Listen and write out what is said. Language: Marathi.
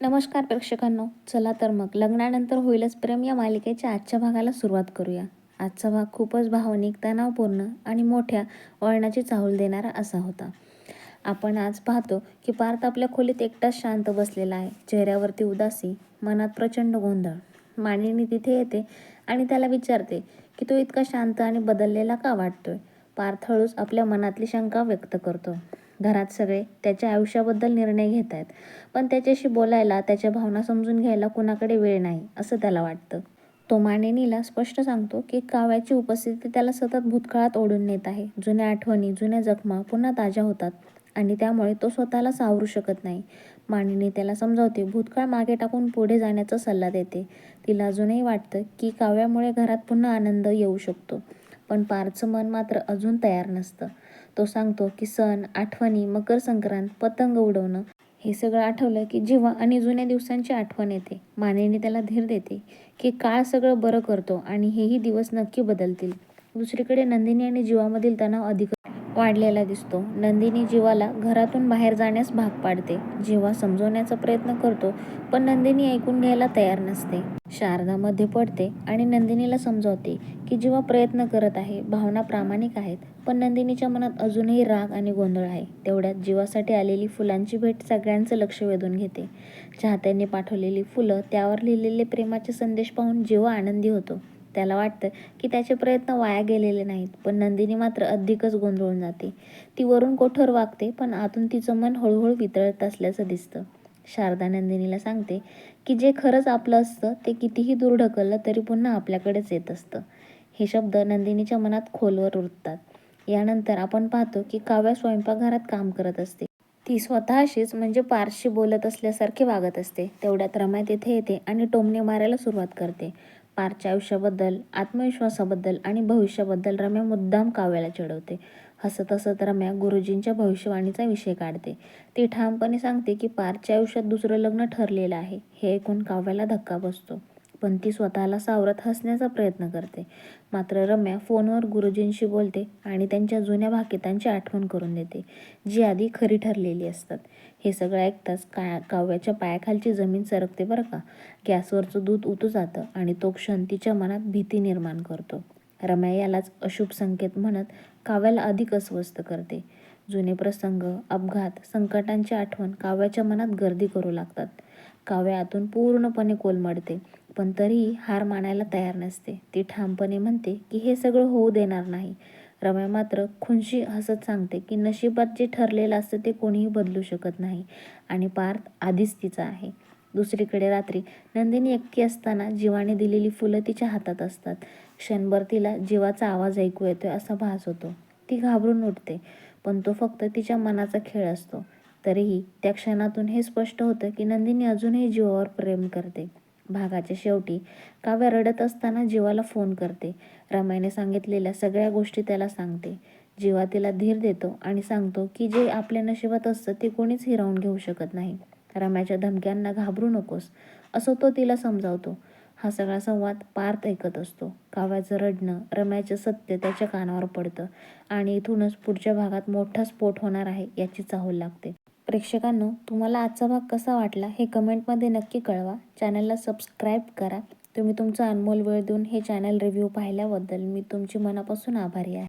नमस्कार प्रेक्षकांनो. चला तर मग लग्नानंतर होईलच प्रेम या मालिकेच्या आजच्या भागाला सुरुवात करूया. आजचा भाग खूपच भावनिक तणावपूर्ण आणि मोठ्या वळणाची चाहूल देणारा असा होता. आपण आज पाहतो की पार्थ आपल्या खोलीत एकटाच शांत बसलेला आहे. चेहऱ्यावरती उदासी मनात प्रचंड गोंधळ. मानिनी तिथे येते आणि त्याला विचारते की तो इतका शांत आणि बदललेला का वाटतोय? पार्थ हळूच आपल्या मनातली शंका व्यक्त करतो. घरात सगळे त्याच्या आयुष्याबद्दल निर्णय घेत आहेत पण त्याच्याशी बोलायला त्याच्या भावना समजून घ्यायला कुणाकडे वेळ नाही असं त्याला वाटतं. तो मानिनीला स्पष्ट सांगतो की काव्याची उपस्थिती त्याला सतत भूतकाळात ओढून नेत आहे. जुन्या आठवणी जुन्या जखमा पुन्हा ताज्या होतात आणि त्यामुळे तो स्वतःला सावरू शकत नाही. मानिनी त्याला समजावते भूतकाळ मागे टाकून पुढे जाण्याचा सल्ला देते. तिला अजूनही वाटतं की काव्यामुळे घरात पुन्हा आनंद येऊ शकतो. पण पारचं मन मात्र अजून तयार नसतं. तो सांगतो की सण आठवणी मकर संक्रांत पतंग उडवणं हे सगळं आठवलं की जेव्हा आणि जुन्या दिवसांची आठवण येते. मानेने त्याला धीर देते की काळ सगळं बरं करतो आणि हेही दिवस नक्की बदलतील. दुसरीकडे नंदिनी आणि जीवामधील तणाव अधिक वाढलेला दिसतो. नंदिनी जीवाला घरातून बाहेर जाण्यास भाग पाडते. जीवा समजवण्याचा प्रयत्न करतो पण नंदिनी ऐकून घ्यायला तयार नसते. शारदा मध्ये पडते आणि नंदिनीला समजावते की जीवा प्रयत्न करत आहे भावना प्रामाणिक आहेत पण नंदिनीच्या मनात अजूनही राग आणि गोंधळ आहे. तेवढ्यात जीवासाठी आलेली फुलांची भेट सगळ्यांचं लक्ष वेधून घेते. चाहत्यांनी पाठवलेली फुलं त्यावर लिहिलेले प्रेमाचे संदेश पाहून जीवा आनंदी होतो. त्याला वाटतं की त्याचे प्रयत्न वाया गेलेले नाहीत पण नंदिनी मात्र अधिकच गोंधळून जाते. ती वरून कठोर वागते पण आतून तिचं मन हळूहळू वितळत असल्याचं दिसतं. शारदा नंदिनीला सांगते की जे खरंच आपलं असतं ते कितीही दूर ढकललं तरी पुन्हा आपल्याकडेच येत असतं. हे शब्द नंदिनीच्या मनात खोलवर उरतात. यानंतर आपण पाहतो की काव्या स्वयंपाकघरात काम करत असते. ती स्वतःशीच म्हणजे पारशी बोलत असल्यासारखी वागत असते. तेवढ्यात रम्या तिथे येते आणि टोमणे मारायला सुरुवात करते. पारच्या आयुष्याबद्दल आत्मविश्वासाबद्दल आणि भविष्याबद्दल रम्या मुद्दाम काव्याला चिडवते. हसत हसत रम्या गुरुजींच्या भविष्यवाणीचा विषय काढते. ती ठामपणे सांगते की पारच्या आयुष्यात दुसरं लग्न ठरलेलं आहे. हे ऐकून काव्याला धक्का बसतो. पण ती स्वतःला सावरत हसण्याचा प्रयत्न करते. मात्र रम्या फोनवर गुरुजींशी बोलते आणि त्यांच्या जुन्या भाकितांची आठवण करून देते जी आधी खरी ठरलेली असतात. हे सगळं ऐकताच का काव्याच्या पायाखालची जमीन सरकते बरं का? गॅसवरचं दूध उतू जातं आणि तो क्षण तिच्या मनात भीती निर्माण करतो. रम्या यालाच अशुभ संकेत म्हणत काव्याला अधिक अस्वस्थ करते. जुने प्रसंग अपघात संकटांची आठवण काव्याच्या मनात गर्दी करू लागतात. काव्या आतून पूर्णपणे कोलमडते. पण तरीही हार मानायला तयार नसते. ती ठामपणे म्हणते की हे सगळं होऊ देणार नाही. रम्या मात्र खुनशी हसत सांगते की नशिबात जे ठरलेलं असतं ते कोणीही बदलू शकत नाही. आणि पार्थ आधीच तिचा आहे. दुसरीकडे रात्री नंदिनी एकटी असताना जीवाने दिलेली फुलं तिच्या हातात असतात. क्षणभर तिला जीवाचा आवाज ऐकू येतोय असा भास होतो. ती घाबरून उठते पण तो फक्त तिच्या मनाचा खेळ असतो. तरीही त्या क्षणातून हे स्पष्ट होतं की नंदिनी अजूनही जीवावर प्रेम करते. भागाच्या शेवटी काव्या रडत असताना जीवाला फोन करते. रमाईने सांगितलेल्या सगळ्या गोष्टी त्याला सांगते. जीवा तिला धीर देतो आणि सांगतो की जे आपल्या नशिबात असतं ते कोणीच हिरावून घेऊ शकत नाही. रम्याच्या धमक्यांना घाबरू नकोस असं तो तिला समजावतो. हा सगळा संवाद पार्थ ऐकत असतो. काव्याचं रडणं रम्याचं सत्य त्याच्या कानावर पडतं आणि इथूनच पुढच्या भागात मोठा स्फोट होणार आहे याची चाहूल लागते. प्रेक्षकांनो तुम्हाला आजचा भाग कसा वाटला हे कमेंटमध्ये नक्की कळवा. चॅनलला सबस्क्राईब करा. तुम्ही तुमचा अनमोल वेळ देऊन हे चॅनल रिव्ह्यू पाहिल्याबद्दल मी तुमची मनापासून आभारी आहे.